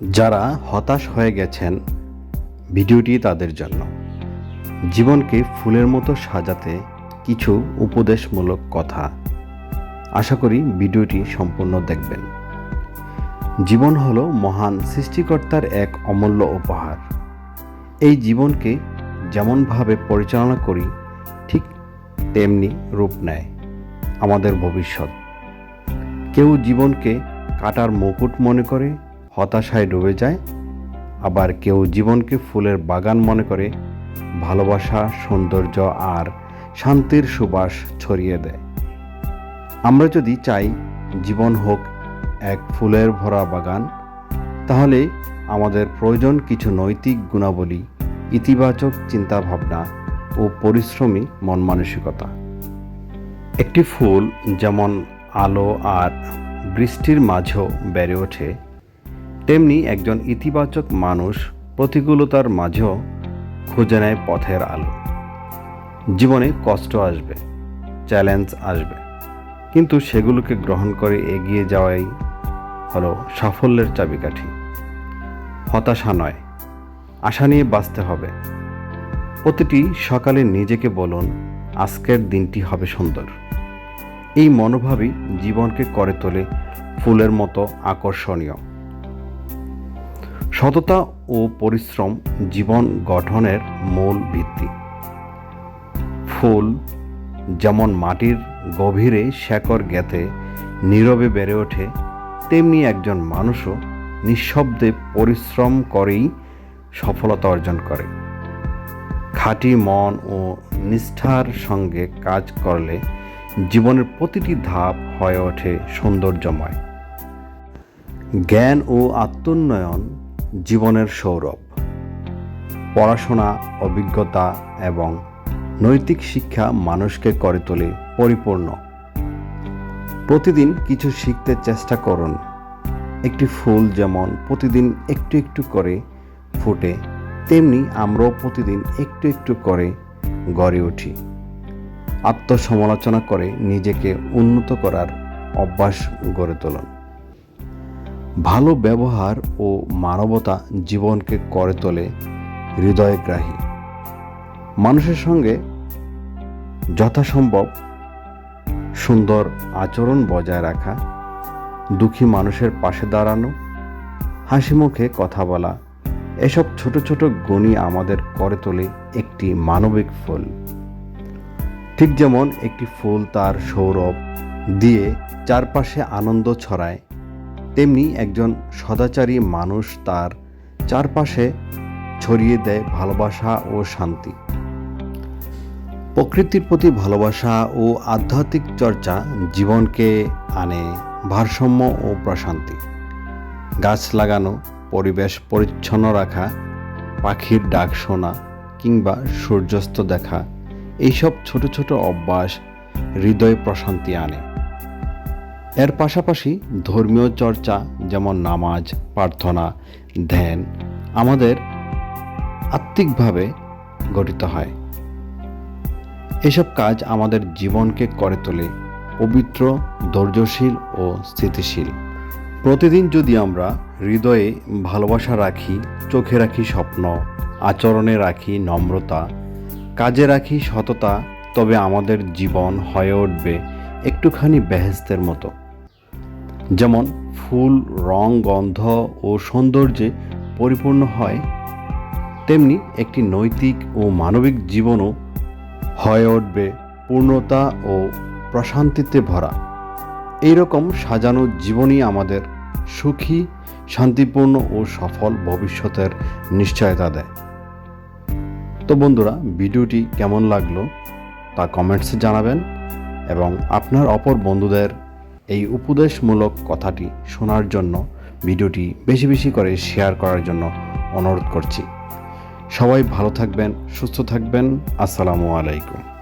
যারা হতাশ হয়ে গেছেন ভিডিওটি তাদের জন্য। জীবনকে ফুলের মতো সাজাতে কিছু উপদেশমূলক কথা। আশা করি ভিডিওটি সম্পূর্ণ দেখবেন। জীবন হলো মহান সৃষ্টিকর্তার এক অমূল্য উপহার। এই জীবনকে যেমনভাবে পরিচালনা করি, ঠিক তেমনি রূপ নেয় আমাদের ভবিষ্যৎ। কেউ জীবনকে কাটার মুকুট মনে করে হতাশায় ডুবে যায়। আবার কেউ জীবনকে ফুলের বাগান মনে করে, ভালোবাসা, সৌন্দর্য আর শান্তির সুবাস ছড়িয়ে দেয়। আমরা যদি চাই জীবন হোক এক ফুলের ভরা বাগান, তাহলে আমাদের প্রয়োজন কিছু নৈতিক গুণাবলী, ইতিবাচক চিন্তাভাবনা ও পরিশ্রমী মন মানসিকতা একটি ফুল যেমন আলো আর বৃষ্টির মাঝেও বেড়ে ওঠে তেমনি একজন ইতিবাচক মানুষ প্রতিকূলতার মাঝেও খুঁজে নেয় পথের আলো। জীবনে কষ্ট আসবে চ্যালেঞ্জ আসবে, কিন্তু সেগুলোকে গ্রহণ করে এগিয়ে যাওয়াই হলো সাফল্যের চাবিকাঠি। হতাশা নয়, আশা নিয়ে বাঁচতে হবে। প্রতিটি সকালে নিজেকে বলুন, আজকের দিনটি হবে সুন্দর। এই মনোভাবই জীবনকে করে তোলে ফুলের মতো আকর্ষণীয়। সততা ও পরিশ্রম জীবন গঠনের মূল ভিত্তি। ফুল যেমন মাটির গভীরে শেকড় গেতে নীরবে বেড়ে ওঠে, তেমনি একজন মানুষও নিঃশব্দে পরিশ্রম করেই সফলতা অর্জন করে। খাঁটি মন ও নিষ্ঠার সঙ্গে কাজ করলে জীবনের প্রতিটি ধাপ হয়ে ওঠে সৌন্দর্যময়। জ্ঞান ও আত্মোন্নয়ন জীবনের সৌরভ। পড়াশোনা, অভিজ্ঞতা এবং নৈতিক শিক্ষা মানুষকে করে তোলে পরিপূর্ণ। প্রতিদিন কিছু শিখতে চেষ্টা করুন। একটি ফুল যেমন প্রতিদিন একটু একটু করে ফুটে, তেমনি আমরাও প্রতিদিন একটু একটু করে গড়ে উঠি। আত্মসমালোচনা করে নিজেকে উন্নত করার অভ্যাস গড়ে তুলুন। ভালো ব্যবহার ও মানবতা জীবনকে করে তোলে হৃদয়গ্রাহী। মানুষের সঙ্গে যথাসম্ভব সুন্দর আচরণ বজায় রাখা, দুঃখী মানুষের পাশে দাঁড়ানো, হাসি মুখে কথা বলা, এসব ছোট ছোট গুণই আমাদের করে তোলে একটি মানবিক ফুল। ঠিক যেমন একটি ফুল তার সৌরভ দিয়ে চারপাশে আনন্দ ছড়ায় তেমনি একজন সদাচারী মানুষ তার চারপাশে ছড়িয়ে দেয় ভালোবাসা ও শান্তি। প্রকৃতির প্রতি ভালোবাসা ও আধ্যাত্মিক চর্চা জীবনকে আনে ভারসাম্য ও প্রশান্তি। গাছ লাগানো, পরিবেশ পরিচ্ছন্ন রাখা, পাখির ডাক শোনা কিংবা সূর্যাস্ত দেখা, এইসব ছোট ছোট অভ্যাস হৃদয়ে প্রশান্তি আনে। এর পাশাপাশি ধর্মীয় চর্চা, যেমন নামাজ, প্রার্থনা, ধ্যান, আমাদের আত্মিকভাবে গঠিত হয়। এসব কাজ আমাদের জীবনকে করে তোলে, পবিত্র, ধৈর্যশীল ও স্থিতিশীল। প্রতিদিন যদি আমরা হৃদয়ে ভালোবাসা রাখি, চোখে রাখি স্বপ্ন, আচরণে রাখি নম্রতা, কাজে রাখি সততা, তবে আমাদের জীবন হয়ে উঠবে একটুখানি বেহেস্তের মতো। যেমন ফুল, রং, গন্ধ ও সৌন্দর্যে পরিপূর্ণ হয়, তেমনি একটি নৈতিক ও মানবিক জীবনও হয়ে উঠবে পূর্ণতা ও প্রশান্তিতে ভরা। এইরকম সাজানো জীবনই আমাদের সুখী, শান্তিপূর্ণ ও সফল ভবিষ্যতের নিশ্চয়তা দেয়। তো বন্ধুরা, ভিডিওটি কেমন লাগল তা কমেন্টসে জানাবেন এবং আপনার অপর বন্ধুদের এই উপদেশমূলক কথাটি শোনার জন্য, ভিডিওটি বেশি বেশি করে শেয়ার করার জন্য অনুরোধ করছি। সবাই ভালো থাকবেন, সুস্থ থাকবেন। আসসালামু আলাইকুম।